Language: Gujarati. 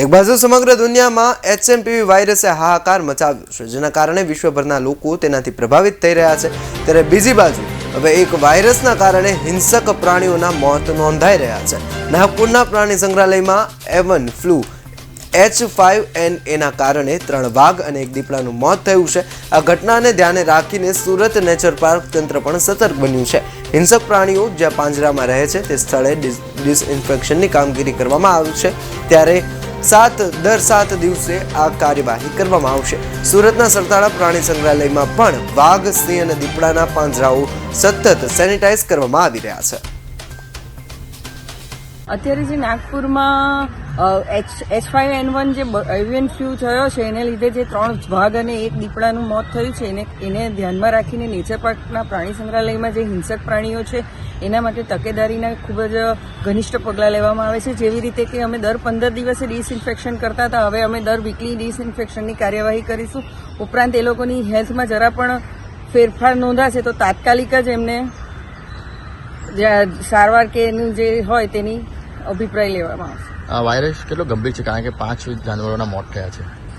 એક બાજુ સમગ્ર દુનિયામાં એચએમપીવી વાયરસે હાહાકાર મચાવ્યો છે, જેના કારણે વિશ્વભરના લોકો તેનાથી પ્રભાવિત થઈ રહ્યા છે. ત્યારે બીજી બાજુ, હવે એક વાયરસના કારણે હિંસક પ્રાણીઓના મોત નોંધાઈ રહ્યા છે. નાગપુરના પ્રાણી સંગ્રહાલયમાં avian flu H five N એના કારણે ત્રણ વાઘ અને એક દીપડાનું મોત થયું છે. આ ઘટનાને ધ્યાને રાખીને સુરત નેચર પાર્ક તંત્ર પણ સતર્ક બન્યું છે. હિંસક પ્રાણીઓ જ્યાં પાંજરામાં રહે છે, તે સ્થળે ડિસ- ડિસઇન્ફેક્શનની કામગીરી કરવામાં આવી છે. ત્યારે સાત, દર સાત દિવસે આ કાર્યવાહી કરવામાં આવશે. સુરતના સરતાળા પ્રાણી સંગ્રહાલયમાં પણ વાઘ, સિંહ અને દીપડાના પાંજરાઓ સતત સેનિટાઈઝ કરવામાં આવી રહ્યા છે. અત્યારે જે નાગપુરમાં H H five N one જે એવિયન ફ્યુ થયો છે, એને લીધે જે ત્રણ વાઘ અને એક દીપડાનું મોત થયું છે, એને એને ધ્યાનમાં રાખીને નેચર પાર્કના પ્રાણી સંગ્રહાલયમાં જે હિંસક પ્રાણીઓ છે, એના માટે તકેદારીના ખૂબ જ ઘનિષ્ઠ પગલાં લેવામાં આવે છે. જેવી રીતે કે અમે દર પંદર દિવસે ડિસઇન્ફેક્શન કરતા હતા, હવે અમે દર વીકલી ડિસઇન્ફેક્શનની કાર્યવાહી કરીશું. ઉપરાંત એ લોકોની હેલ્થમાં જરા પણ ફેરફાર નોંધાશે તો તાત્કાલિક જ એમને સારવાર કે એનું જે હોય તેની અભિપ્રાય લેવામાં આવશે. આ વાયરસ કેટલો ગંભીર છે? કારણ કે પાંચ જાનવરોના મોત થયા છે.